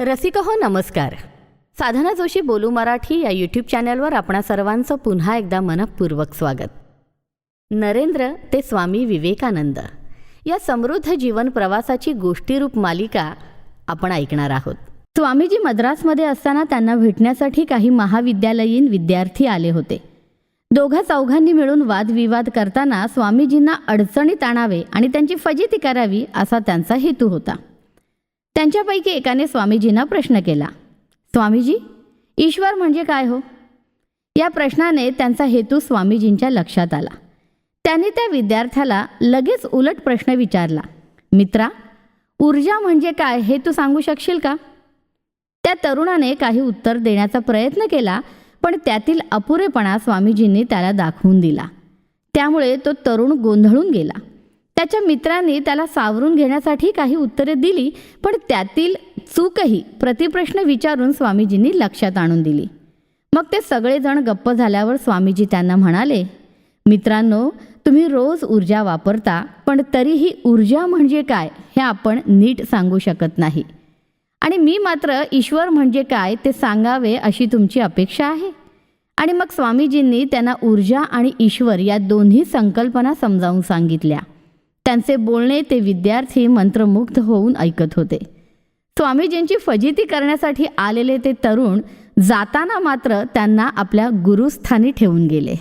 रसिक हो नमस्कार. साधना जोशी बोलू मराठी या यूट्यूब चॅनलवर आपणा सर्वांचं पुन्हा एकदा मनपूर्वक स्वागत. नरेंद्र ते स्वामी विवेकानंद. या समृद्ध जीवन प्रवासाची गोष्टीरूप मालिका आपण ऐकणार आहोत. स्वामीजी मद्रासमध्ये असताना त्यांना भेटण्यासाठी काही महाविद्यालयीन विद्यार्थी आले होते. दोघा चौघांनी मिळून वादविवाद करताना स्वामीजींना अडचणीत आणावे आणि त्यांची फजिती करावी असा त्यांचा हेतू होता. त्यांच्यापैकी एकाने स्वामीजींना प्रश्न केला. स्वामीजी ईश्वर म्हणजे काय हो? या प्रश्नाने त्यांचा हेतू स्वामीजींच्या लक्षात आला. त्यांनी त्या विद्यार्थ्याला लगेच उलट प्रश्न विचारला. मित्रा ऊर्जा म्हणजे काय हे तू सांगू शकशील का? त्या तरुणाने काही उत्तर देण्याचा प्रयत्न केला पण त्यातील अपुरेपणा स्वामीजींनी त्याला दाखवून दिला. त्यामुळे तो तरुण गोंधळून गेला. त्याच्या मित्रांनी त्याला सावरून घेण्यासाठी काही उत्तरे दिली पण त्यातील चूकही प्रतिप्रश्न विचारून स्वामीजींनी लक्षात आणून दिली. मग ते सगळेजण गप्प झाल्यावर स्वामीजी त्यांना म्हणाले मित्रांनो तुम्ही रोज ऊर्जा वापरता पण तरीही ऊर्जा म्हणजे काय हे आपण नीट सांगू शकत नाही. आणि मी मात्र ईश्वर म्हणजे काय ते सांगावे अशी तुमची अपेक्षा आहे? आणि मग स्वामीजींनी त्यांना ऊर्जा आणि ईश्वर या दोन्ही संकल्पना समजावून सांगितल्या. त्यांचे बोलणे ते विद्यार्थी मंत्रमुग्ध होऊन ऐकत होते. स्वामीजींची फजिती करण्यासाठी आलेले ते तरुण जाताना मात्र त्यांना आपल्या गुरुस्थानी ठेवून गेले.